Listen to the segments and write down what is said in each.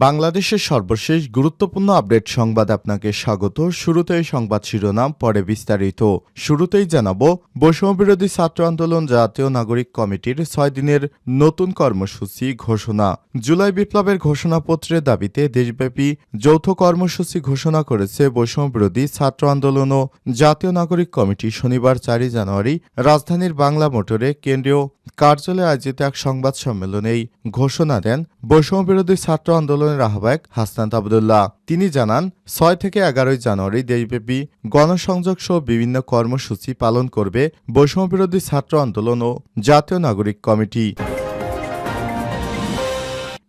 বাংলাদেশের সর্বশেষ গুরুত্বপূর্ণ আপডেট সংবাদ আপনাকে স্বাগত। শুরুতেই সংবাদ শিরোনাম, পরে বিস্তারিত। শুরুতেই জানাব, বৈষম্যবিরোধী ছাত্র আন্দোলন জাতীয় নাগরিক কমিটির ছয় দিনের নতুন কর্মসূচি ঘোষণা। জুলাই বিপ্লবের ঘোষণাপত্রের দাবিতে দেশব্যাপী যৌথ কর্মসূচি ঘোষণা করেছে বৈষম্যবিরোধী ছাত্র আন্দোলন ও জাতীয় নাগরিক কমিটি। শনিবার চারই জানুয়ারি রাজধানীর বাংলা মোটরে কেন্দ্রীয় কার্যালয়ে আয়োজিত এক সংবাদ সম্মেলনে এই ঘোষণা দেন বৈষম্যবিরোধী ছাত্র আন্দোলনের আহ্বায়ক হাসনাত আবদুল্লাহ। তিনি জানান, ছয় থেকে এগারোই জানুয়ারি দেশব্যাপী গণসংযোগ সহ বিভিন্ন কর্মসূচি পালন করবে বৈষম্যবিরোধী ছাত্র আন্দোলন ও জাতীয় নাগরিক কমিটি।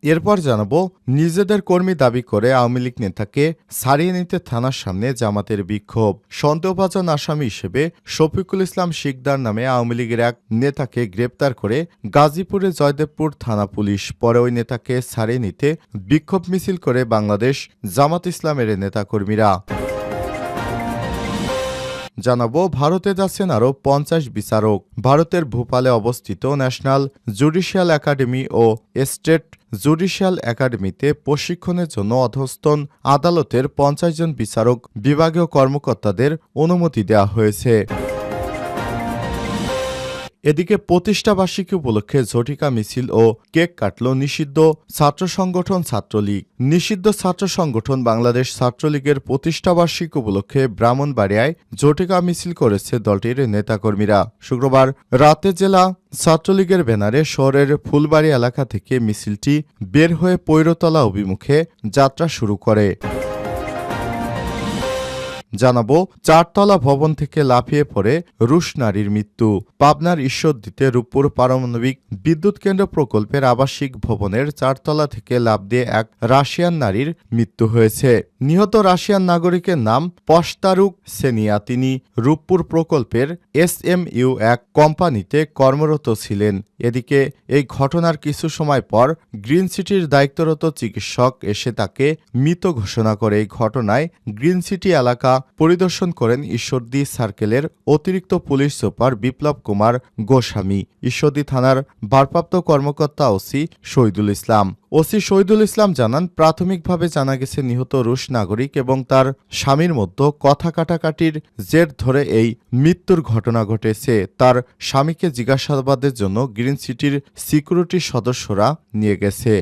এরপর জানাব, নিজেদের কর্মী দাবি করে আওয়ামী লীগ নেতাকে সারিয়ে নিতে থানার সামনে জামাতের বিক্ষোভ। সন্দেহভাজন আসামি হিসেবে শফিকুল ইসলাম শিকদার নামে আওয়ামী লীগের এক নেতাকে গ্রেপ্তার করে গাজীপুরে জয়দেবপুর থানা পুলিশ। পরে ওই নেতাকে সারিয়ে নিতে বিক্ষোভ মিছিল করে বাংলাদেশ জামাত ইসলামের নেতাকর্মীরা। জানাব, ভারতে যাচ্ছেন আরও পঞ্চাশ বিচারক। ভারতের ভূপালে অবস্থিত ন্যাশনাল জুডিশিয়াল একাডেমি ও স্টেট জুডিশিয়াল একাডেমিতে প্রশিক্ষণের জন্য অধস্তন আদালতের পঞ্চাশ জন বিচারক বিভাগীয় কর্মকর্তাদের অনুমতি দেওয়া হয়েছে। এদিকে প্রতিষ্ঠাবার্ষিকী উপলক্ষে ঝটিকা মিছিল ও কেক কাটল নিষিদ্ধ ছাত্র সংগঠন ছাত্রলীগ। নিষিদ্ধ ছাত্র সংগঠন বাংলাদেশ ছাত্রলীগের প্রতিষ্ঠাবার্ষিকী উপলক্ষে ব্রাহ্মণবাড়িয়ায় ঝটিকা মিছিল করেছে দলটির নেতাকর্মীরা। শুক্রবার রাতে জেলা ছাত্রলীগের ব্যানারে শহরের ফুলবাড়ি এলাকা থেকে মিছিলটি বের হয়ে পৈরতলা অভিমুখে যাত্রা শুরু করে। জানাব, চারতলা ভবন থেকে লাফিয়ে পড়ে রুশ নারীর মৃত্যু। পাবনার ঈশ্বর দিতে রূপপুর পারমাণবিক বিদ্যুৎ কেন্দ্র প্রকল্পের আবাসিক ভবনের চারতলা থেকে লাফ দিয়ে এক রাশিয়ান নারীর মৃত্যু হয়েছে। নিহত রাশিয়ান নাগরিকের নাম পস্তারুক সেনিয়া। তিনি রূপপুর প্রকল্পের এস এম ইউ এক কোম্পানিতে কর্মরত ছিলেন। এদিকে এই ঘটনার কিছু সময় পর গ্রিন সিটির দায়িত্বরত চিকিৎসক এসে তাকে মৃত ঘোষণা করে। এই ঘটনায় গ্রিন সিটি এলাকা পরিদর্শন করেন ঈশ্বরদী সার্কেলের অতিরিক্ত পুলিশ সুপার বিপ্লব কুমার গোস্বামী। ঈশ্বরদী থানার ভারপ্রাপ্ত কর্মকর্তা ওসি শহীদুল ইসলাম। ওসি শহীদুল ইসলাম জানান, প্রাথমিকভাবে জানা গেছে নিহত রুশ নাগরিক এবং তার স্বামীর মধ্যে কথা কাটাকাটির জের ধরে এই মৃত্যুর ঘটনা ঘটেছে। তার স্বামীকে জিজ্ঞাসাবাদের জন্য গ্রিন সিটির সিকিউরিটি সদস্যরা নিয়ে গেছে।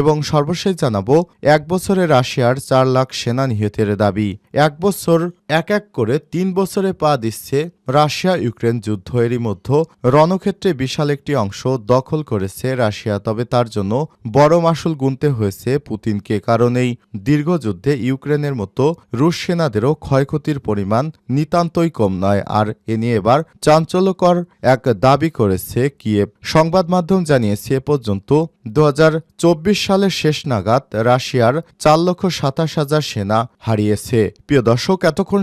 এবং সর্বশেষ জানাব, এক বছরে রাশিয়ার চার লাখ সেনা নিহতের দাবি। এক বছর এক এক করে তিন বছরে পা দিচ্ছে রাশিয়া ইউক্রেন যুদ্ধ এরই মধ্যে রণক্ষেত্রে বিশাল একটি অংশ দখল করেছে রাশিয়া, তবে তার জন্য বড় মাসুল গুনতে হয়েছে পুতিনকে, কারণ এই দীর্ঘ যুদ্ধে ইউক্রেনের মতো রুশ সেনাদেরও ক্ষয়ক্ষতির পরিমাণ নিতান্তই কম নয়। আর এ নিয়ে এবার চাঞ্চল্যকর এক দাবি করেছে কিয়েভ। সংবাদ মাধ্যম জানিয়েছে, এ পর্যন্ত দু হাজার চব্বিশ সালের শেষ নাগাদ রাশিয়ার চার লক্ষ সাতাশ হাজার সেনা হারিয়েছে। প্রিয় দর্শক, এতক্ষণ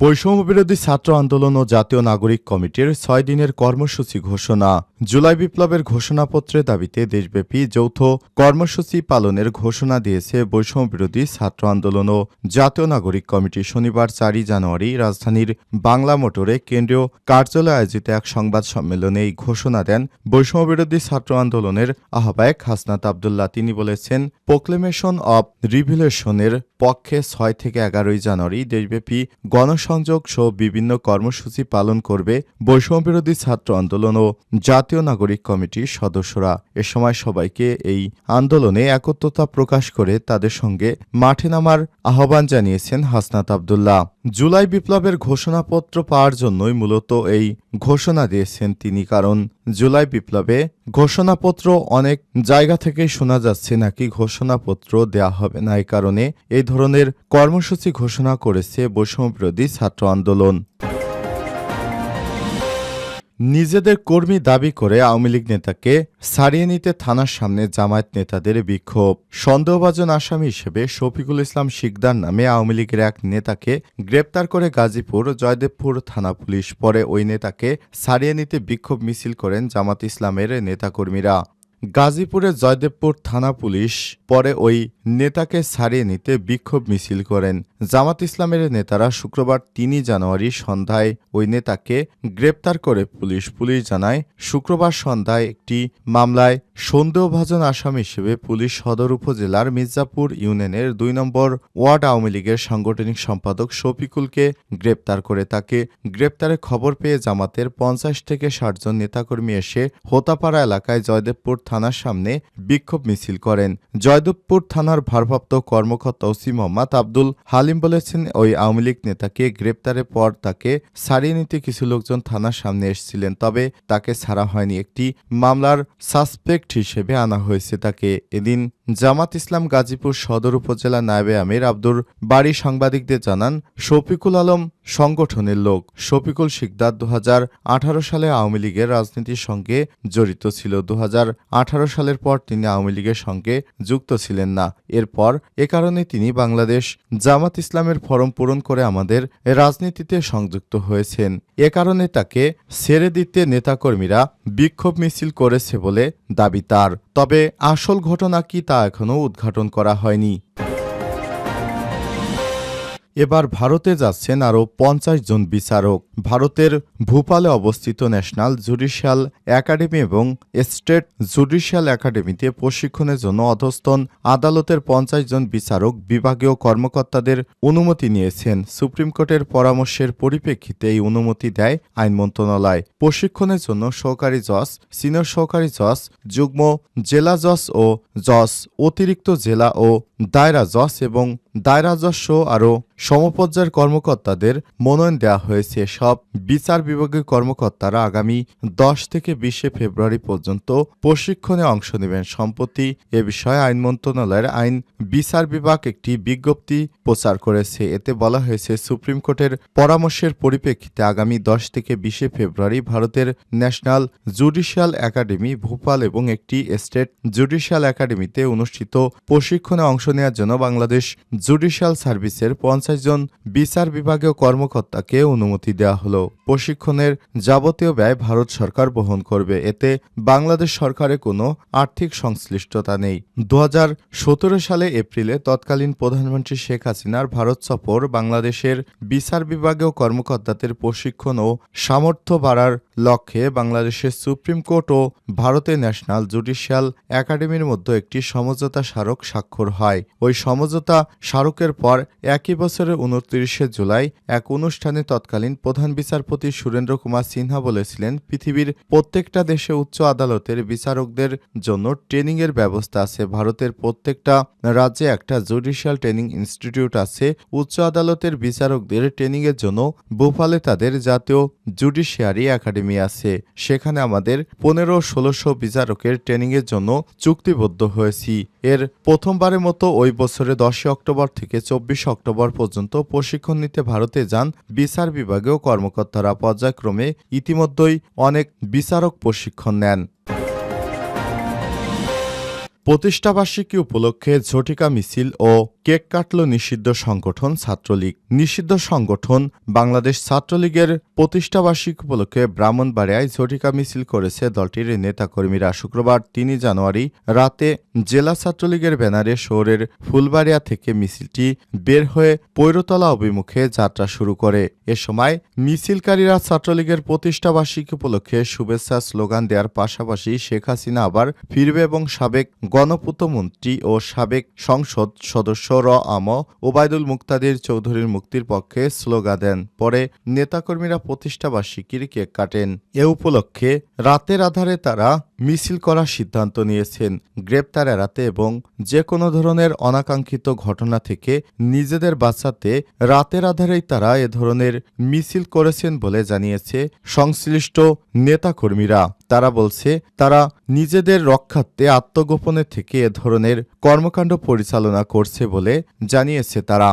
বৈষম্যবিরোধী ছাত্র আন্দোলন ও জাতীয় নাগরিক কমিটির ছয় দিনের কর্মসূচি ঘোষণা। জুলাই বিপ্লবের ঘোষণাপত্রের দাবিতে দেশব্যাপী যৌথ কর্মসূচি পালনের ঘোষণা দিয়েছে বৈষম্যবিরোধী ছাত্র আন্দোলন ও জাতীয় নাগরিক কমিটি। শনিবার চারই জানুয়ারি রাজধানীর বাংলা মোটরে কেন্দ্রীয় কার্যালয়ে আয়োজিত এক সংবাদ সম্মেলনে এই ঘোষণা দেন বৈষম্যবিরোধী ছাত্র আন্দোলনের আহ্বায়ক হাসনাত আবদুল্লাহ। তিনি বলেছেন, প্রোক্লেমেশন অব রিভিলেশনের পক্ষে ছয় থেকে এগারোই জানুয়ারি দেশব্যাপী গণসংযোগ সহ বিভিন্ন কর্মসূচি পালন করবে বৈষম্যবিরোধী ছাত্র আন্দোলন ও জাতীয় নাগরিক কমিটির সদস্যরা। এ সময় সবাইকে এই আন্দোলনে একত্রতা প্রকাশ করে তাদের সঙ্গে মাঠে নামার আহ্বান জানিয়েছেন হাসনাত আবদুল্লাহ। জুলাই বিপ্লবের ঘোষণাপত্র পাওয়ার জন্যই মূলত এই ঘোষণা দিয়েছেন তিনি, কারণ জুলাই বিপ্লবে ঘোষণাপত্র অনেক জায়গা থেকে শোনা যাচ্ছে নাকি ঘোষণাপত্র দেয়া হবে না। এই কারণে এই ধরনের কর্মসূচি ঘোষণা করেছে বৈষম্যবিরোধী ছাত্র আন্দোলন। নিজেদের কর্মী দাবি করে আওয়ামী লীগ নেতাকে সারিয়ে নিতে থানার সামনে জামায়াত নেতাদের বিক্ষোভ। সন্দেহভাজন আসামি হিসেবে শফিকুল ইসলাম শিকদার নামে আওয়ামী লীগের এক নেতাকে গ্রেপ্তার করে গাজীপুর জয়দেবপুর থানা পুলিশ। পরে ওই নেতাকে সারিয়ে নিতে বিক্ষোভ মিছিল করেন জামাত ইসলামের নেতাকর্মীরা। গাজীপুরের জয়দেবপুর থানা পুলিশ পরে ওই নেতাকে ছাড়িয়ে নিতে বিক্ষোভ মিছিল করেন। জামাত ইসলামের নেতারা শুক্রবার তিনই জানুয়ারি সন্ধ্যায় ওই নেতাকে গ্রেপ্তার করে পুলিশ। পুলিশ জানায়, শুক্রবার সন্ধ্যায় একটি মামলায় সন্দেহভাজন আসামি হিসেবে পুলিশ সদর উপজেলার মির্জাপুর ইউনিয়নের দুই নম্বর ওয়ার্ড আওয়ামী লীগের সাংগঠনিক সম্পাদক শফিকুলকে গ্রেপ্তার করে। তাকে গ্রেপ্তারের খবর পেয়ে জামাতের পঞ্চাশ থেকে ষাটজন নেতাকর্মী এসে হোতাপাড়া এলাকায় জয়দেবপুর থানার সামনে বিক্ষোভ মিছিল করেন। জয়দেবপুর থানার ভারপ্রাপ্ত কর্মকর্তা ওসি মোহাম্মদ আব্দুল হালিম বলেছেন, ওই আওয়ামী লীগ নেতাকে গ্রেপ্তারের পর তাকে ছাড়িয়ে নিতে কিছু লোকজন থানার সামনে এসেছিলেন, তবে তাকে ছাড়া হয়নি। একটি মামলার সাসপেক্ট হিসেবে আনা হয়েছে তাকে। এদিন জামাত ইসলাম গাজীপুর সদর উপজেলা নায়েবে আমির আব্দুর বাড়ি সাংবাদিকদের জানান, শফিকুল আলম সংগঠনের লোক। শফিকুল শিকদার দু সালে আওয়ামী লীগের রাজনীতির সঙ্গে জড়িত ছিল। দুহাজার আঠারো সালের পর তিনি আওয়ামী লীগের সঙ্গে যুক্ত ছিলেন না। এরপর এ কারণে তিনি বাংলাদেশ জামাত ইসলামের ফরম পূরণ করে আমাদের রাজনীতিতে সংযুক্ত হয়েছেন। এ কারণে তাকে ছেড়ে দিতে নেতাকর্মীরা বিক্ষোভ মিছিল করেছে বলে দাবি তার। তবে আসল ঘটনা কি তা এখনও উদ্ঘাটন করা হয়নি। এবার ভারতে যাচ্ছেন আরও পঞ্চাশ জন বিচারক। ভারতের ভূপালে অবস্থিত ন্যাশনাল জুডিশিয়াল একাডেমি এবং স্টেট জুডিশিয়াল একাডেমিতে প্রশিক্ষণের জন্য অধস্তন আদালতের পঞ্চাশ জন বিচারক বিভাগীয় কর্মকর্তাদের অনুমতি নিয়েছেন। সুপ্রিম কোর্টের পরামর্শের পরিপ্রেক্ষিতে এই অনুমতি দেয় আইন মন্ত্রণালয়। প্রশিক্ষণের জন্য সহকারী জজ, সিনিয়র সহকারী জজ, যুগ্ম জেলা জজ ও জজ, অতিরিক্ত জেলা ও দায়রা জজ এবং দায়রা জজ সহ আরও সমপর্যায়ের কর্মকর্তাদের মনোনয়ন দেওয়া হয়েছে। সব বিচার বিভাগের কর্মকর্তারা আগামী দশ থেকে বিশে ফেব্রুয়ারি পর্যন্ত প্রশিক্ষণে অংশ নেবেন। সম্প্রতি এ বিষয়ে আইন মন্ত্রণালয়ের আইন বিচার বিভাগ একটি বিজ্ঞপ্তি প্রচার করেছে। এতে বলা হয়েছে, সুপ্রিম কোর্টের পরামর্শের পরিপ্রেক্ষিতে আগামী দশ থেকে বিশে ফেব্রুয়ারি ভারতের ন্যাশনাল জুডিশিয়াল একাডেমি, ভোপাল এবং একটি স্টেট জুডিশিয়াল একাডেমিতে অনুষ্ঠিত প্রশিক্ষণে অংশ নেওয়ার জন্য বাংলাদেশ জুডিশিয়াল সার্ভিসের পঞ্চাশ জন বিচার বিভাগীয় কর্মকর্তাকে অনুমতি দেওয়া হলো। প্রশিক্ষণের যাবতীয় ব্যয় ভারত সরকার বহন করবে। এতে বাংলাদেশ সরকারের কোনো আর্থিক সংশ্লিষ্টতা নেই। দু হাজার সতেরো সালে এপ্রিলে তৎকালীন প্রধানমন্ত্রী শেখ হাসিনার ভারত সফর বাংলাদেশের বিচার বিভাগীয় কর্মকর্তাদের প্রশিক্ষণ ও সামর্থ্য বাড়ার লক্ষ্যে বাংলাদেশের সুপ্রিম কোর্ট ও ভারতের ন্যাশনাল জুডিশিয়াল একাডেমির মধ্যে একটি সমঝোতা স্মারক স্বাক্ষর হয়। ওই সমঝোতা স্মারকের পর একই বছরের উনত্রিশে জুলাই এক অনুষ্ঠানে তৎকালীন প্রধান বিচারপতি সুরেন্দ্র কুমার সিনহা বলেছিলেন, পৃথিবীর প্রত্যেকটা দেশে উচ্চ আদালতের বিচারকদের জন্য ট্রেনিংয়ের ব্যবস্থা আছে। ভারতের প্রত্যেকটা রাজ্যে একটা জুডিশিয়াল ট্রেনিং ইনস্টিটিউট আছে। উচ্চ আদালতের বিচারকদের ট্রেনিংয়ের জন্য ভোপালে তাদের জাতীয় জুডিশিয়ারি একাডেমি আছে। সেখানে আমাদের পনেরো ষোলোশো বিচারকের ট্রেনিংয়ের জন্য চুক্তিবদ্ধ হয়েছি। এর প্রথমবারের মতো ওই বছরে দশই অক্টোবর থেকে চব্বিশ অক্টোবর পর্যন্ত প্রশিক্ষণ নিতে ভারতে যান বিচার বিভাগেও কর্মকর্তারা। পর্যায়ক্রমে ইতিমধ্যেই অনেক বিচারক প্রশিক্ষণ নেন। প্রতিষ্ঠাবার্ষিকী উপলক্ষে ঝটিকা মিছিল ও কেক কাটল নিষিদ্ধ সংগঠন ছাত্রলীগ। নিষিদ্ধ সংগঠন বাংলাদেশ ছাত্রলীগের প্রতিষ্ঠাবার্ষিকী উপলক্ষে ব্রাহ্মণবাড়িয়ায় ঝটিকা মিছিল করেছে দলটির নেতাকর্মীরা। শুক্রবার তিনই জানুয়ারি রাতে জেলা ছাত্রলীগের ব্যানারে শহরের ফুলবাড়িয়া থেকে মিছিলটি বের হয়ে পৈরতলা অভিমুখে যাত্রা শুরু করে। এ সময় মিছিলকারীরা ছাত্রলীগের প্রতিষ্ঠাবার্ষিকী উপলক্ষে শুভেচ্ছা, স্লোগান দেওয়ার পাশাপাশি শেখ হাসিনা আবার ফিরবে এবং সাবেক গণপূর্ত মন্ত্রী ও সাবেক সংসদ সদস্য আম ওবায়দুল মুক্তাদির চৌধুরীর মুক্তির পক্ষে স্লোগা দেন। পরে নেতাকর্মীরা প্রতিষ্ঠাবার্ষিকীর কেক কাটেন। এ উপলক্ষে রাতের আধারে তারা মিছিল করার সিদ্ধান্ত নিয়েছেন। গ্রেপ্তার এড়াতে এবং যে কোনো ধরনের অনাকাঙ্ক্ষিত ঘটনা থেকে নিজেদের বাঁচাতে রাতের আধারেই তারা এ ধরনের মিছিল করেছেন বলে জানিয়েছে সংশ্লিষ্ট নেতাকর্মীরা। তারা বলছে, তারা নিজেদের রক্ষার্থে আত্মগোপনে থেকে এ ধরনের কর্মকাণ্ড পরিচালনা করছে বলে জানিয়েছে তারা।